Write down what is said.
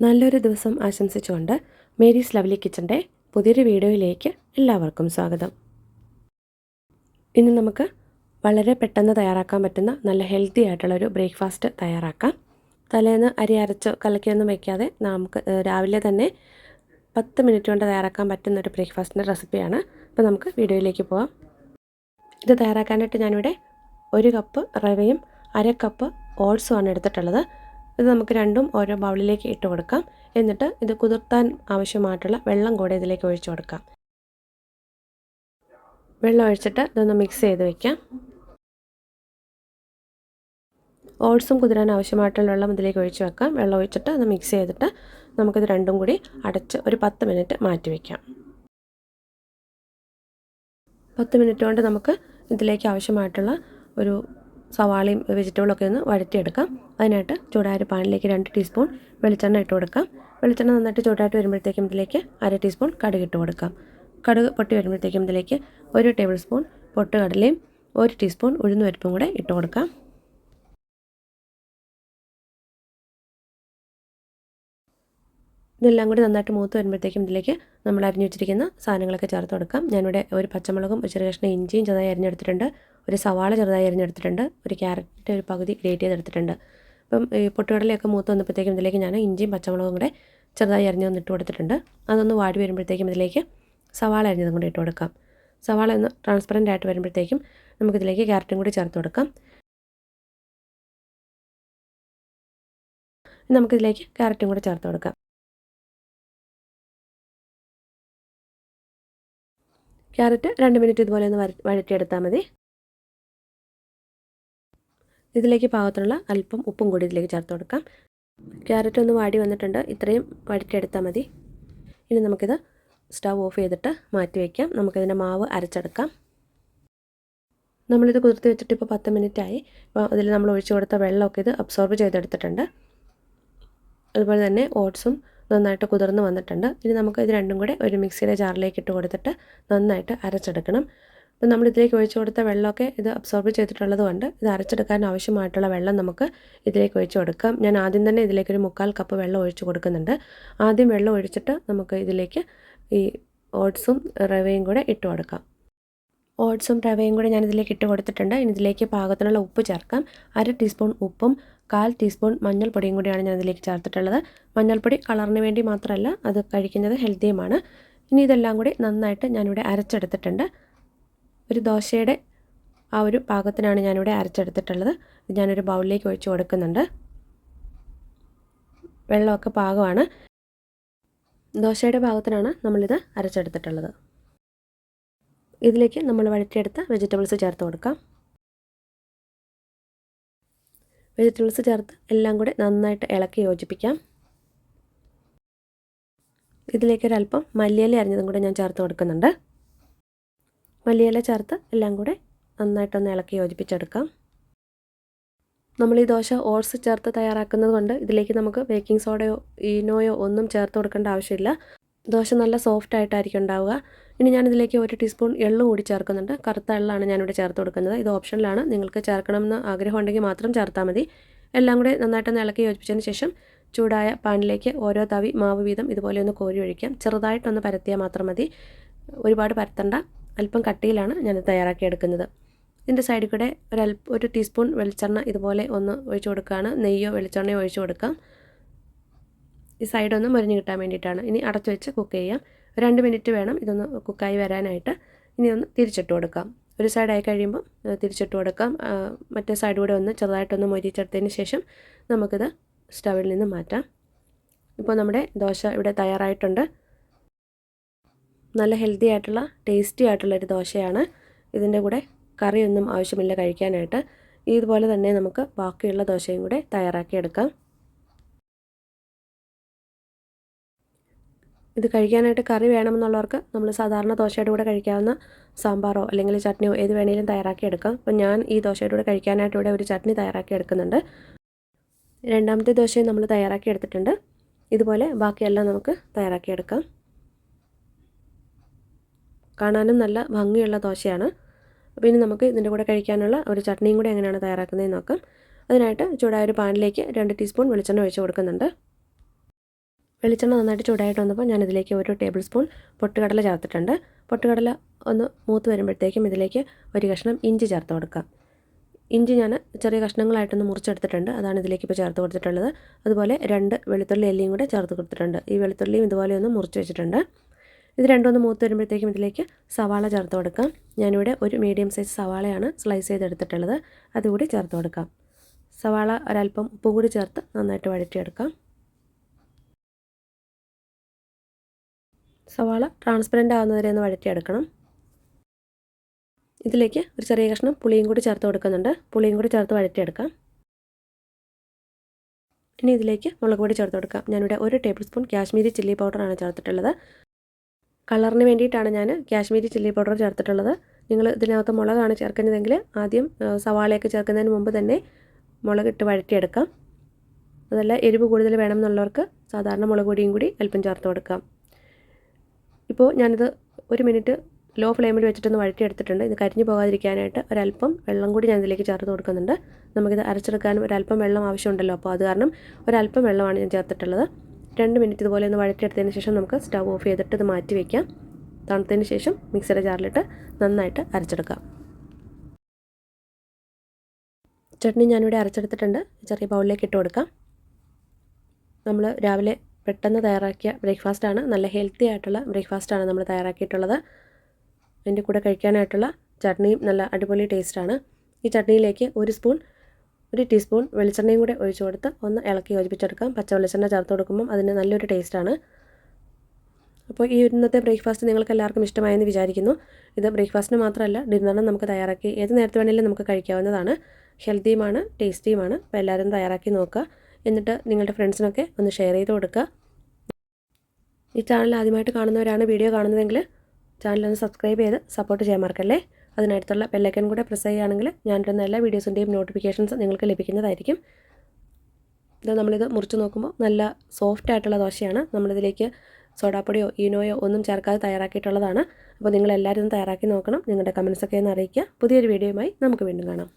നല്ലൊരു ദിവസം ആശംസിച്ചുകൊണ്ട് മേരീസ് ലവ്ലി കിച്ചന്റെ പുതിയൊരു വീഡിയോയിലേക്ക് എല്ലാവർക്കും സ്വാഗതം. ഇന്ന് നമുക്ക് വളരെ പെട്ടെന്ന് തയ്യാറാക്കാൻ പറ്റുന്ന നല്ല ഹെൽത്തി ആയിട്ടുള്ള ഒരു ബ്രേക്ക്ഫാസ്റ്റ് തയ്യാറാക്കാം. തലേന്ന് അരി അരച്ചോ കലക്കിയൊന്നും വയ്ക്കാതെ നമുക്ക് രാവിലെ തന്നെ പത്ത് മിനിറ്റ് കൊണ്ട് തയ്യാറാക്കാൻ പറ്റുന്ന ഒരു ബ്രേക്ക്ഫാസ്റ്റിന്റെ റെസിപ്പിയാണ്. അപ്പോൾ നമുക്ക് വീഡിയോയിലേക്ക് പോവാം. ഇത് തയ്യാറാക്കാനായിട്ട് ഞാനിവിടെ ഒരു കപ്പ് റവയും അര കപ്പ് ഓട്സുമാണ് എടുത്തിട്ടുള്ളത്. ഇത് നമുക്ക് രണ്ടും ഓരോ ബൗളിലേക്ക് ഇട്ട് കൊടുക്കാം. എന്നിട്ട് ഇത് കുതിർത്താൻ ആവശ്യമായിട്ടുള്ള വെള്ളം കൂടെ ഇതിലേക്ക് ഒഴിച്ചു കൊടുക്കാം. വെള്ളം ഒഴിച്ചിട്ട് ഇതൊന്ന് മിക്സ് ചെയ്ത് വെക്കാം. ഓട്സും കുതിരാൻ ആവശ്യമായിട്ടുള്ള വെള്ളം ഇതിലേക്ക് ഒഴിച്ച് വെക്കാം. വെള്ളം ഒഴിച്ചിട്ട് അത് മിക്സ് ചെയ്തിട്ട് നമുക്കിത് രണ്ടും കൂടി അടച്ച് ഒരു പത്ത് മിനിറ്റ് മാറ്റി വയ്ക്കാം പത്ത് മിനിറ്റ് കൊണ്ട് നമുക്ക് ഇതിലേക്ക് ആവശ്യമായിട്ടുള്ള ഒരു സവാളയും വെജിറ്റബിളൊക്കെ ഒന്ന് വഴറ്റിയെടുക്കാം. അതിനായിട്ട് ചൂടായ ഒരു പാനിലേക്ക് രണ്ട് ടീസ്പൂൺ വെളിച്ചെണ്ണ ഇട്ട് കൊടുക്കാം. വെളിച്ചെണ്ണ നന്നായിട്ട് ചൂടായിട്ട് വരുമ്പോഴത്തേക്കും ഇതിലേക്ക് അര ടീസ്പൂൺ കടുക് ഇട്ട് കൊടുക്കാം. കടുക് പൊട്ടി വരുമ്പോഴത്തേക്കും ഇതിലേക്ക് ഒരു ടേബിൾ സ്പൂൺ പൊട്ടുകടലയും ഒരു ടീസ്പൂൺ ഉഴുന്നുപരിപ്പും കൂടെ ഇട്ട് കൊടുക്കാം. ഇതെല്ലാം കൂടി നന്നായിട്ട് മൂത്ത് വരുമ്പോഴത്തേക്കും ഇതിലേക്ക് നമ്മൾ അരിഞ്ഞു വെച്ചിരിക്കുന്ന സാധനങ്ങളൊക്കെ ചേർത്ത് കൊടുക്കാം. ഞാനിവിടെ ഒരു പച്ചമുളകും ചെറിയ കഷ്ണം ഇഞ്ചിയും ചെറുതായി അരിഞ്ഞെടുത്തിട്ടുണ്ട്. ഒരു സവാള ചെറുതായി അരിഞ്ഞെടുത്തിട്ടുണ്ട്. ഒരു ക്യാരറ്റ് ഒരു പകുതി ഗ്രേറ്റ് ചെയ്തെടുത്തിട്ടുണ്ട്. അപ്പം ഈ പൊട്ടുകടലയൊക്കെ മൂത്ത് വന്നപ്പോഴത്തേക്കും ഇതിലേക്ക് ഞാൻ ഇഞ്ചിയും പച്ചമുളകും കൂടെ ചെറുതായി അരിഞ്ഞ് ഒന്ന് ഇട്ട് കൊടുത്തിട്ടുണ്ട്. അതൊന്ന് വാടി വരുമ്പോഴത്തേക്കും ഇതിലേക്ക് സവാള അരിഞ്ഞതും കൂടി ഇട്ട് കൊടുക്കാം. സവാള ഒന്ന് ട്രാൻസ്പെറന്റ് ആയിട്ട് വരുമ്പോഴത്തേക്കും നമുക്കിതിലേക്ക് ക്യാരറ്റും കൂടി ചേർത്ത് കൊടുക്കാം. നമുക്കിതിലേക്ക് ക്യാരറ്റും കൂടി ചേർത്ത് കൊടുക്കാം. ക്യാരറ്റ് രണ്ട് മിനിറ്റ് ഇതുപോലെ ഒന്ന് വഴറ്റിയെടുത്താൽ മതി. ഇതിലേക്ക് പാകത്തിനുള്ള അല്പം ഉപ്പും കൂടി ഇതിലേക്ക് ചേർത്ത് കൊടുക്കാം. ക്യാരറ്റ് ഒന്ന് വാടി വന്നിട്ടുണ്ട്. ഇത്രയും വഴറ്റിയെടുത്താൽ മതി. ഇനി നമുക്കിത് സ്റ്റവ് ഓഫ് ചെയ്തിട്ട് മാറ്റി വയ്ക്കാം നമുക്കിതിന്റെ മാവ് അരച്ചെടുക്കാം. നമ്മളിത് കുതിർത്ത് വെച്ചിട്ട് ഇപ്പോൾ പത്ത് മിനിറ്റ് ആയി അപ്പോൾ അതിൽ നമ്മൾ ഒഴിച്ചു കൊടുത്ത വെള്ളമൊക്കെ ഇത് അബ്സോർബ് ചെയ്തെടുത്തിട്ടുണ്ട്. അതുപോലെ തന്നെ ഓട്സും നന്നായിട്ട് കുതിർന്ന് വന്നിട്ടുണ്ട്. ഇനി നമുക്ക് ഇത് രണ്ടും കൂടെ ഒരു മിക്സിയുടെ ജാറിലേക്ക് ഇട്ട് കൊടുത്തിട്ട് നന്നായിട്ട് അരച്ചെടുക്കണം. അപ്പോൾ നമ്മൾ ഇതിലേക്ക് ഒഴിച്ചു കൊടുത്ത വെള്ളമൊക്കെ ഇത് അബ്സോർബ് ചെയ്തിട്ടുള്ളത് കൊണ്ട് ഇത് അരച്ചെടുക്കാൻ ആവശ്യമായിട്ടുള്ള വെള്ളം നമുക്ക് ഇതിലേക്ക് ഒഴിച്ചു കൊടുക്കാം. ഞാൻ ആദ്യം തന്നെ ഇതിലേക്ക് ഒരു മുക്കാൽ കപ്പ് വെള്ളം ഒഴിച്ചു കൊടുക്കുന്നുണ്ട്. ആദ്യം വെള്ളം ഒഴിച്ചിട്ട് നമുക്ക് ഇതിലേക്ക് ഈ ഓട്സും റവയും കൂടെ ഇട്ട് കൊടുക്കാം. ഓട്സും റവയും കൂടെ ഞാൻ ഇതിലേക്ക് ഇട്ട് കൊടുത്തിട്ടുണ്ട്. ഇനി ഇതിലേക്ക് പാകത്തിനുള്ള ഉപ്പ് ചേർക്കാം. അര ടീസ്പൂൺ ഉപ്പും കാൽ ടീസ്പൂൺ മഞ്ഞൾപ്പൊടിയും കൂടിയാണ് ഞാൻ ഇതിലേക്ക് ചേർത്തിട്ടുള്ളത്. മഞ്ഞൾപ്പൊടി കളറിന് വേണ്ടി മാത്രമല്ല അത് കഴിക്കുന്നത് ഹെൽത്തിയുമാണ് ഇനി ഇതെല്ലാം കൂടി നന്നായിട്ട് ഞാനിവിടെ അരച്ചെടുത്തിട്ടുണ്ട്. ഒരു ദോശയുടെ ആ ഒരു പാകത്തിനാണ് ഞാനിവിടെ അരച്ചെടുത്തിട്ടുള്ളത്. ഞാനൊരു ബൗളിലേക്ക് ഒഴിച്ച് കൊടുക്കുന്നുണ്ട്. വെള്ളമൊക്കെ പാകമാണ്. ദോശയുടെ പാകത്തിനാണ് നമ്മളിത് അരച്ചെടുത്തിട്ടുള്ളത്. ഇതിലേക്ക് നമ്മൾ വഴറ്റിയെടുത്ത വെജിറ്റബിൾസ് ചേർത്ത് കൊടുക്കാം. വെജിറ്റബിൾസ് ചേർത്ത് എല്ലാം കൂടി നന്നായിട്ട് ഇളക്കി യോജിപ്പിക്കാം. ഇതിലേക്ക് ഒരല്പം മല്ലിയില അരിഞ്ഞതും കൂടെ ഞാൻ ചേർത്ത് കൊടുക്കുന്നുണ്ട്. മല്ലിയില ചേർത്ത് എല്ലാം കൂടെ നന്നായിട്ടൊന്ന് ഇളക്കി യോജിപ്പിച്ചെടുക്കാം. നമ്മൾ ഈ ദോശ ഓട്സ് ചേർത്ത് തയ്യാറാക്കുന്നത് കൊണ്ട് ഇതിലേക്ക് നമുക്ക് ബേക്കിംഗ് സോഡയോ ഈനോയോ ഒന്നും ചേർത്ത് കൊടുക്കേണ്ട ആവശ്യമില്ല. ദോശ നല്ല സോഫ്റ്റ് ആയിട്ടായിരിക്കും ഉണ്ടാവുക. ഇനി ഞാനിതിലേക്ക് ഒരു ടീസ്പൂൺ എള്ള് കൂടി ചേർക്കുന്നുണ്ട്. കറുത്ത എള്ളാണ് ഞാനിവിടെ ചേർത്ത് കൊടുക്കുന്നത്. ഇത് ഓപ്ഷനിലാണ്. നിങ്ങൾക്ക് ചേർക്കണമെന്ന് ആഗ്രഹം ഉണ്ടെങ്കിൽ മാത്രം ചേർത്താൽ മതി. എല്ലാം കൂടി നന്നായിട്ടൊന്ന് ഇളക്കി യോജിപ്പിച്ചതിന് ശേഷം ചൂടായ പാനിലേക്ക് ഓരോ തവി മാവ് വീതം ഇതുപോലെ ഒന്ന് കോരി ഒഴിക്കാം. ചെറുതായിട്ടൊന്ന് പരത്തിയാൽ മാത്രം മതി. ഒരുപാട് പരത്തണ്ട. അല്പം കട്ടിയിലാണ് ഞാൻ തയ്യാറാക്കി എടുക്കുന്നത്. ഇതിന്റെ സൈഡിൽ കൂടെ ഒരല്പ ഒരു ടീസ്പൂൺ വെളിച്ചെണ്ണ ഇതുപോലെ ഒന്ന് ഒഴിച്ചു കൊടുക്കുകയാണ്. നെയ്യോ വെളിച്ചെണ്ണയോ ഒഴിച്ചു കൊടുക്കാം. ഈ സൈഡൊന്ന് മുരിഞ്ഞ് കിട്ടാൻ വേണ്ടിയിട്ടാണ്. ഇനി അടച്ചു വെച്ച് കുക്ക് ചെയ്യാം. രണ്ട് മിനിറ്റ് വേണം ഇതൊന്ന് കുക്കായി വരാനായിട്ട്. ഇനി ഒന്ന് തിരിച്ചിട്ട് കൊടുക്കാം. ഒരു സൈഡായി കഴിയുമ്പോൾ തിരിച്ചിട്ട് കൊടുക്കാം. മറ്റേ സൈഡ് കൂടെ ഒന്ന് ചെറുതായിട്ടൊന്ന് മൊരിച്ചെടുത്തതിന് ശേഷം നമുക്കിത് സ്റ്റവിൽ നിന്ന് മാറ്റാം. ഇപ്പോൾ നമ്മുടെ ദോശ ഇവിടെ തയ്യാറായിട്ടുണ്ട്. നല്ല ഹെൽത്തി ആയിട്ടുള്ള ടേസ്റ്റി ആയിട്ടുള്ള ഒരു ദോശയാണ്. ഇതിന്റെ കൂടെ കറിയൊന്നും ആവശ്യമില്ല കഴിക്കാനായിട്ട്. ഇതുപോലെ തന്നെ നമുക്ക് ബാക്കിയുള്ള ദോശയും കൂടെ തയ്യാറാക്കിയെടുക്കാം ഇത് കഴിക്കാനായിട്ട് കറി വേണമെന്നുള്ളവർക്ക് നമ്മൾ സാധാരണ ദോശയുടെ കൂടെ കഴിക്കാവുന്ന സാമ്പാറോ അല്ലെങ്കിൽ ചട്നിയോ ഏത് വേണേലും തയ്യാറാക്കിയെടുക്കാം അപ്പം ഞാൻ ഈ ദോശയുടെ കൂടെ കഴിക്കാനായിട്ട് ഇവിടെ ഒരു ചട്നി തയ്യാറാക്കി എടുക്കുന്നുണ്ട്. രണ്ടാമത്തെ ദോശയും നമ്മൾ തയ്യാറാക്കി എടുത്തിട്ടുണ്ട്. ഇതുപോലെ ബാക്കിയെല്ലാം നമുക്ക് തയ്യാറാക്കി എടുക്കാം. കാണാനും നല്ല ഭംഗിയുള്ള ദോശയാണ്. അപ്പോൾ ഇനി നമുക്ക് ഇതിന്റെ കൂടെ കഴിക്കാനുള്ള ഒരു ചട്നിയും കൂടി എങ്ങനെയാണ് തയ്യാറാക്കുന്നതെന്ന് നോക്കാം. അതിനായിട്ട് ചൂടായ ഒരു പാനിലേക്ക് രണ്ട് ടീസ്പൂൺ വെളിച്ചെണ്ണ ഒഴിച്ച് കൊടുക്കുന്നുണ്ട്. വെളിച്ചെണ്ണ നന്നായിട്ട് ചൂടായിട്ട് വന്നപ്പോൾ ഞാൻ ഇതിലേക്ക് ഒരു ടേബിൾ സ്പൂൺ പൊട്ടുകടല ചേർത്തിട്ടുണ്ട്. പൊട്ടുകടല ഒന്ന് മൂത്ത് വരുമ്പോഴത്തേക്കും ഇതിലേക്ക് ഒരു കഷ്ണം ഇഞ്ചി ചേർത്ത് കൊടുക്കാം. ഇഞ്ചി ഞാൻ ചെറിയ കഷ്ണങ്ങളായിട്ടൊന്ന് മുറിച്ചെടുത്തിട്ടുണ്ട്. അതാണ് ഇതിലേക്ക് ഇപ്പോൾ ചേർത്ത് കൊടുത്തിട്ടുള്ളത്. അതുപോലെ രണ്ട് വെളുത്തുള്ളി എല്ലിയും കൂടെ ചേർത്ത് കൊടുത്തിട്ടുണ്ട്. ഈ വെളുത്തുള്ളിയും ഇതുപോലെ ഒന്ന് മുറിച്ച് വെച്ചിട്ടുണ്ട്. ഇത് രണ്ടൊന്ന് മൂത്ത് വരുമ്പോഴത്തേക്കും ഇതിലേക്ക് സവാള ചേർത്ത് കൊടുക്കാം. ഞാനിവിടെ ഒരു മീഡിയം സൈസ് സവാളയാണ് സ്ലൈസ് ചെയ്തെടുത്തിട്ടുള്ളത് അതുകൂടി ചേർത്ത് കൊടുക്കാം. സവാള ഒരല്പം ഉപ്പും കൂടി ചേർത്ത് നന്നായിട്ട് വഴറ്റിയെടുക്കാം. സവാള ട്രാൻസ്പെറന്റ് ആവുന്നവരെ ഒന്ന് വഴറ്റിയെടുക്കണം. ഇതിലേക്ക് ഒരു ചെറിയ കഷ്ണം പുളിയും കൂടി ചേർത്ത് കൊടുക്കുന്നുണ്ട്. പുളിയും കൂടി ചേർത്ത് വഴറ്റിയെടുക്കാം. ഇനി ഇതിലേക്ക് മുളക് പൊടി ചേർത്ത് കൊടുക്കാം. ഞാനിവിടെ ഒരു ടേബിൾ സ്പൂൺ കാശ്മീരി ചില്ലി പൗഡറാണ് ചേർത്തിട്ടുള്ളത്. കളറിന് വേണ്ടിയിട്ടാണ് ഞാൻ കാശ്മീരി ചില്ലി പൗഡർ ചേർത്തിട്ടുള്ളത്. നിങ്ങൾ ഇതിനകത്ത് മുളകാണ് ചേർക്കുന്നതെങ്കിൽ ആദ്യം സവാളയൊക്കെ ചേർക്കുന്നതിന് മുമ്പ് തന്നെ മുളകിട്ട് വഴറ്റിയെടുക്കാം. അതല്ല എരിവ് കൂടുതൽ വേണമെന്നുള്ളവർക്ക് സാധാരണ മുളക് പൊടിയും കൂടി അല്പം ചേർത്ത് കൊടുക്കാം. ഇപ്പോൾ ഞാനിത് ഒരു മിനിറ്റ് ലോ ഫ്ലെയിമിൽ വെച്ചിട്ടൊന്ന് വഴറ്റിയെടുത്തിട്ടുണ്ട്. ഇത് കരിഞ്ഞു പോകാതിരിക്കാനായിട്ട് ഒരല്പം വെള്ളം കൂടി ഞാൻ ഇതിലേക്ക് ചേർത്ത് കൊടുക്കുന്നുണ്ട്. നമുക്കിത് അരച്ചെടുക്കാനും ഒരല്പം വെള്ളം ആവശ്യമുണ്ടല്ലോ. അപ്പോൾ അത് കാരണം ഒരല്പം വെള്ളമാണ് ഞാൻ ചേർത്തിട്ടുള്ളത്. രണ്ട് മിനിറ്റ് ഇതുപോലെ ഒന്ന് വഴറ്റിയെടുത്തതിന് ശേഷം നമുക്ക് സ്റ്റൗ ഓഫ് ചെയ്തിട്ട് ഇത് മാറ്റി വയ്ക്കാം തണുത്തതിന് ശേഷം മിക്സിയുടെ ജാറിലിട്ട് നന്നായിട്ട് അരച്ചെടുക്കാം. ചട്നി ഞാനിവിടെ അരച്ചെടുത്തിട്ടുണ്ട്. ചെറിയ ബൗളിലേക്ക് ഇട്ട് കൊടുക്കാം. നമ്മൾ രാവിലെ പെട്ടെന്ന് തയ്യാറാക്കിയ ബ്രേക്ക്ഫാസ്റ്റാണ് നല്ല ഹെൽത്തി ആയിട്ടുള്ള ബ്രേക്ക്ഫാസ്റ്റാണ് നമ്മൾ തയ്യാറാക്കിയിട്ടുള്ളത്. അതിന്റെ കൂടെ കഴിക്കാനായിട്ടുള്ള ചട്നിയും നല്ല അടിപൊളി ടേസ്റ്റാണ് ഈ ചട്നിയിലേക്ക് ഒരു സ്പൂൺ ഒരു ടീസ്പൂൺ വെളിച്ചെണ്ണയും കൂടെ ഒഴിച്ചു കൊടുത്ത് ഒന്ന് ഇളക്കി യോജിപ്പിച്ചെടുക്കാം. പച്ച വെളിച്ചെണ്ണ ചേർത്ത് കൊടുക്കുമ്പം അതിന് നല്ലൊരു ടേസ്റ്റാണ്. അപ്പോൾ ഈ ഇന്നത്തെ ബ്രേക്ക്ഫാസ്റ്റ് നിങ്ങൾക്ക് എല്ലാവർക്കും ഇഷ്ടമായെന്ന് വിചാരിക്കുന്നു. ഇത് ബ്രേക്ക്ഫാസ്റ്റിന് മാത്രമല്ല ഡിന്നറിനും നമുക്ക് തയ്യാറാക്കി ഏത് നേരത്തെ വേണമെങ്കിലും നമുക്ക് കഴിക്കാവുന്നതാണ്. ഹെൽത്തിയുമാണ് ടേസ്റ്റിയുമാണ്. അപ്പോൾ എല്ലാവരും തയ്യാറാക്കി നോക്കുക. എന്നിട്ട് നിങ്ങളുടെ ഫ്രണ്ട്സിനൊക്കെ ഒന്ന് ഷെയർ ചെയ്ത് കൊടുക്കുക. ഈ ചാനൽ ആദ്യമായിട്ട് കാണുന്നവരാണ് വീഡിയോ കാണുന്നതെങ്കിൽ ചാനൽ ഒന്ന് സബ്സ്ക്രൈബ് ചെയ്ത് സപ്പോർട്ട് ചെയ്യാൻ മറക്കല്ലേ? അതിനടുത്തുള്ള ബെല്ലൈക്കൻ കൂടെ പ്രസ് ചെയ്യുകയാണെങ്കിൽ ഞാനിടുന്ന എല്ലാ വീഡിയോസിന്റെയും നോട്ടിഫിക്കേഷൻസ് നിങ്ങൾക്ക് ലഭിക്കുന്നതായിരിക്കും. ഇത് നമ്മളിത് മുറിച്ച് നോക്കുമ്പോൾ നല്ല സോഫ്റ്റ് ആയിട്ടുള്ള ദോശയാണ്. നമ്മളിതിലേക്ക് സോഡാപ്പൊടിയോ ഈനോയോ ഒന്നും ചേർക്കാതെ തയ്യാറാക്കിയിട്ടുള്ളതാണ്. അപ്പോൾ നിങ്ങളെല്ലാവരും തയ്യാറാക്കി നോക്കണം. നിങ്ങളുടെ കമൻസൊക്കെ ഒന്ന് അറിയിക്കുക. പുതിയൊരു വീഡിയോയുമായി നമുക്ക് വീണ്ടും കാണാം.